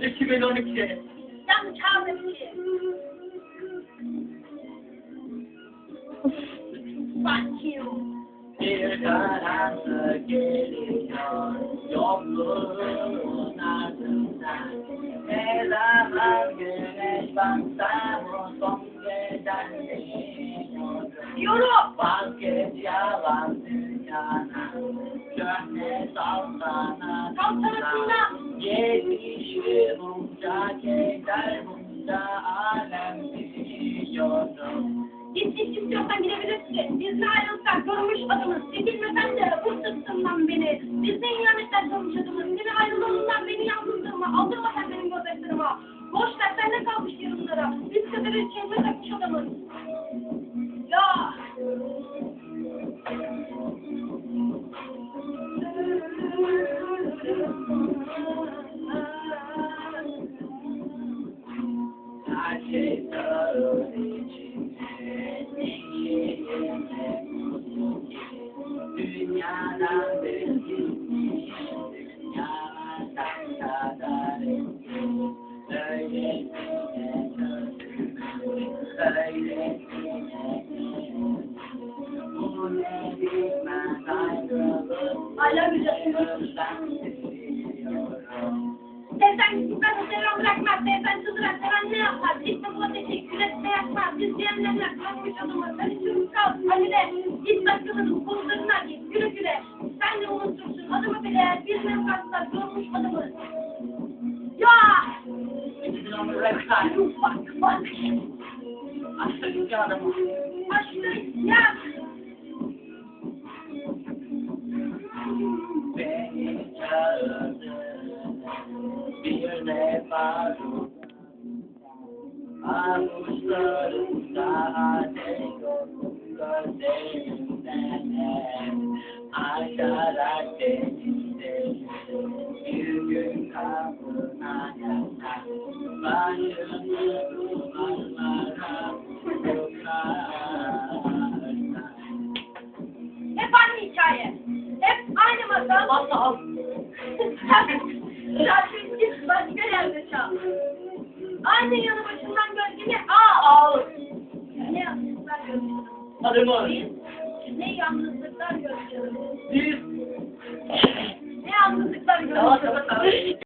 2012. Yanlış kaldım ki. Fuck you. Bir karanlık geliyor yokluğun ardından Ne zaman güneş batsa bu son gecen değiyorum Diyorum. Vazgeç yalan dünyana Köhne saltanat Saltanatından. Yetişir biliyorum Git git istiyorsan gidebilirsin. Biz ne ayrılsak görmüş adımız. Sevilmesen de vur beni. Biz ne ihametler görmüş adımız. Seni ayrılığından beni yalnızlığıma. Aldırma sen benim gözyaşlarıma. Boş ver sen ne kalmış yarınlara. Biz kadar ülkemize takmış adamız. Ya. Her şey güzelsin. Özlem seviyorum Sevsen gitmez o seven bırakmaz. Sevsen sızdıran seven ne yapar? Buna teşekkür etme yapmaz. Biz kalkmış adımı. Sen içimiz kal. De git başkalarının konularına git. Güle güle. Sen de unutursun. Adımı bile bir mevkatlar görmüş adımı. Ya! Bak bak. Aşağıdaki adamı Açtı. Ya! Avuçlarımda ateş olsun gözlerimden Aşarak denizde bir gün kapına yatar Başımı duvarlara vururlar Hep aynı hikaye. Hep aynı masal. Masal. Çal. Aynı yanı başından gölgeni al. Al. Ne yalnızlıklar. Adımı. Biz ne yalnızlıklar görüyoruz.